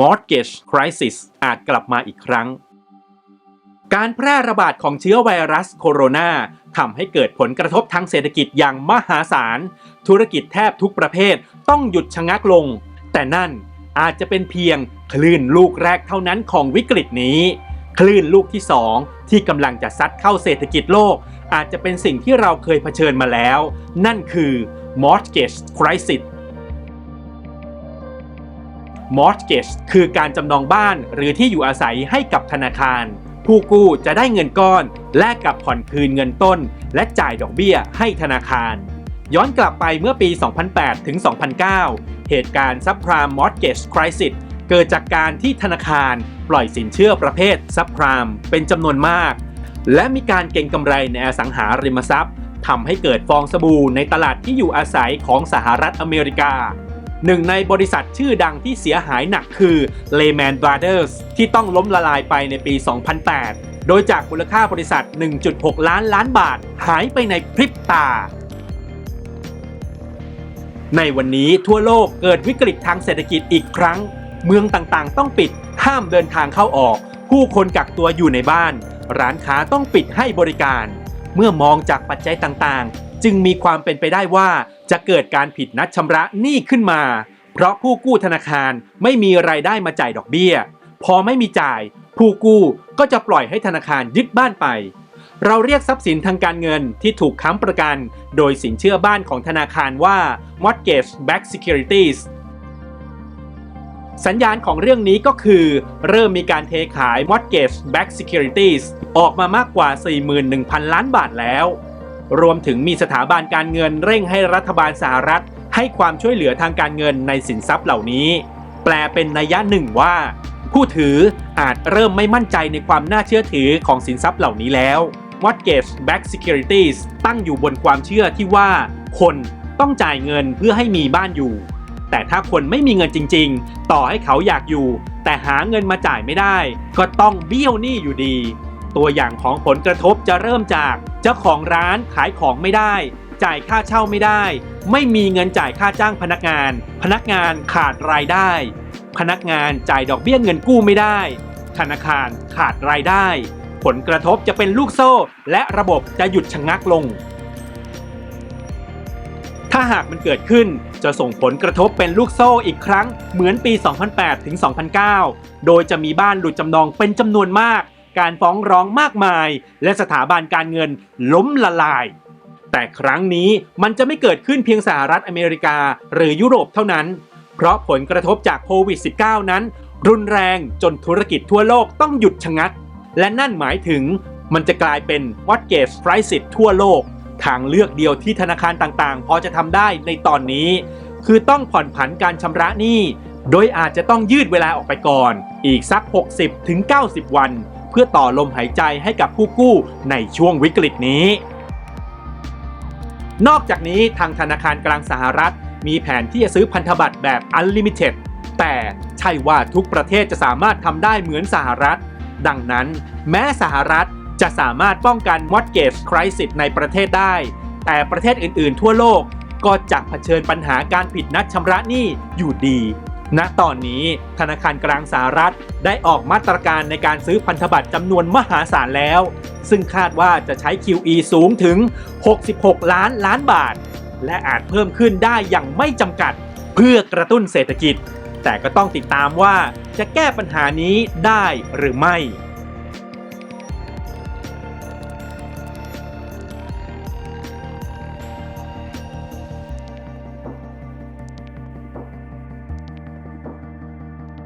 mortgage crisis อาจกลับมาอีกครั้ง การแพร่ระบาดของเชื้อไวรัสโคโรนาทำให้เกิดผลกระทบทางเศรษฐกิจอย่างมหาศาล ธุรกิจแทบทุกประเภทต้องหยุดชะงักลง แต่นั่นอาจจะเป็นเพียงคลื่นลูกแรกเท่านั้นของวิกฤตนี้ คลื่นลูกที่สองที่กำลังจะซัดเข้าเศรษฐกิจโลก อาจจะเป็นสิ่งที่เราเคยเผชิญมาแล้ว นั่นคือ mortgage crisis mortgage คือการจำนองบ้านหรือที่อยู่อาศัยให้กับธนาคาร ผู้กู้จะได้เงินก้อน แลกกับผ่อนคืนเงินต้น และจ่ายดอกเบี้ยให้ธนาคาร ย้อนกลับไปเมื่อปี 2008 ถึง 2009 เหตุการณ์ subprime mortgage crisis เกิดจากการที่ธนาคารปล่อยสินเชื่อประเภท subprime เป็นจำนวนมาก และมีการเก็งกำไรในอสังหาริมทรัพย์ทำให้เกิดฟองสบู่ในตลาดที่อยู่อาศัยของสหรัฐอเมริกา หนึ่งในบริษัทชื่อดังที่เสียหายหนักคือ Lehman Brothers ที่ต้องล้มละลายไปในปี 2008 โดยจากมูลค่าบริษัท 1.6 ล้านล้านบาท หายไปในพริบตา ในวันนี้ทั่วโลกเกิดวิกฤตทางเศรษฐกิจอีกครั้ง เมืองต่างๆ ต้องปิดห้ามเดินทางเข้าออก ผู้คนกักตัวอยู่ในบ้าน ร้านค้าต้องปิดให้บริการ เมื่อมองจากปัจจัยต่างๆ จึงมีความเป็นไปได้ว่าจะเกิดการผิดนัดชำระหนี้ขึ้นมา เพราะผู้กู้ธนาคารไม่มีรายได้มาจ่ายดอกเบี้ย พอไม่มีจ่าย ผู้กู้ก็จะปล่อยให้ธนาคารยึดบ้านไป เราเรียกทรัพย์สินทางการเงินที่ถูกค้ำประกัน โดยสินเชื่อบ้านของธนาคารว่า mortgage backed securities สัญญาณของเรื่องนี้ก็คือ เริ่มมีการเทขาย mortgage backed securities ออกมามากกว่า 41,000 ล้านบาทแล้ว รวมถึงมีสถาบันการเงินเร่งให้รัฐบาลสหรัฐ ให้ความช่วยเหลือทางการเงินในสินทรัพย์เหล่านี้ แปลเป็นนัยยะหนึ่งว่า ผู้ถืออาจเริ่มไม่มั่นใจในความน่าเชื่อถือของสินทรัพย์เหล่านี้แล้ว mortgage Back securities ตั้งอยู่บนความเชื่อที่ว่า คนต้องจ่ายเงินเพื่อให้มีบ้านอยู่ แต่ถ้าคนไม่มีเงินจริง ๆ ต่อให้เขาอยากอยู่ แต่หาเงินมาจ่ายไม่ได้ ก็ต้องเบี้ยวหนี้อยู่ดี ตัวอย่างของผลกระทบจะเริ่มจาก เจ้าของร้านขายของไม่ได้ จ่ายค่าเช่าไม่ได้ ไม่มีเงินจ่ายค่าจ้างพนักงาน พนักงานขาดรายได้ พนักงานจ่ายดอกเบี้ยเงินกู้ไม่ได้ ธนาคารขาดรายได้ ผลกระทบจะเป็นลูกโซ่ และระบบจะหยุดชะงักลง ถ้าหากมันเกิดขึ้นจะส่งผลกระทบเป็นลูกโซ่อีกครั้งเหมือนปี 2008 ถึง 2009 โดยจะมีบ้านหลุดจำนองเป็นจำนวนมาก การฟ้องร้องมากมาย และสถาบันการเงินล้มละลาย แต่ครั้งนี้มันจะไม่เกิดขึ้นเพียงสหรัฐอเมริกาหรือยุโรปเท่านั้น เพราะผลกระทบจากโควิด -19 นั้น รุนแรงจนธุรกิจทั่วโลกต้องหยุดชะงัก และนั่นหมายถึงมันจะกลายเป็น mortgage crisis ทั่วโลก ทางเลือกเดียวที่ธนาคารต่างๆ พอจะทำได้ในตอนนี้ คือต้องผ่อนผันการชำระหนี้โดยอาจจะต้องยืดเวลาออกไปก่อน อีกสัก 60ถึง90 วัน เพื่อต่อลมหายใจให้กับผู้กู้ในช่วงวิกฤตนี้ นอกจากนี้ทางธนาคารกลางสหรัฐ มีแผนที่จะซื้อพันธบัตรแบบ Unlimited แต่ใช่ว่าทุกประเทศจะสามารถทำได้เหมือนสหรัฐ ดังนั้น แม้สหรัฐจะสามารถป้องกัน mortgage crisis ในประเทศได้ แต่ประเทศอื่นๆ ทั่วโลกก็จะเผชิญปัญหาการผิดนัดชำระหนี้อยู่ดี ณตอนนี้ธนาคารกลางสหรัฐได้ออกมาตรการในการซื้อพันธบัตรจำนวนมหาศาลแล้ว ซึ่งคาดว่าจะใช้ QE สูงถึง 66 ล้านล้านบาท และอาจเพิ่มขึ้นได้อย่างไม่จำกัดเพื่อกระตุ้นเศรษฐกิจ แต่ก็ต้องติดตามว่าจะแก้ปัญหานี้ได้หรือไม่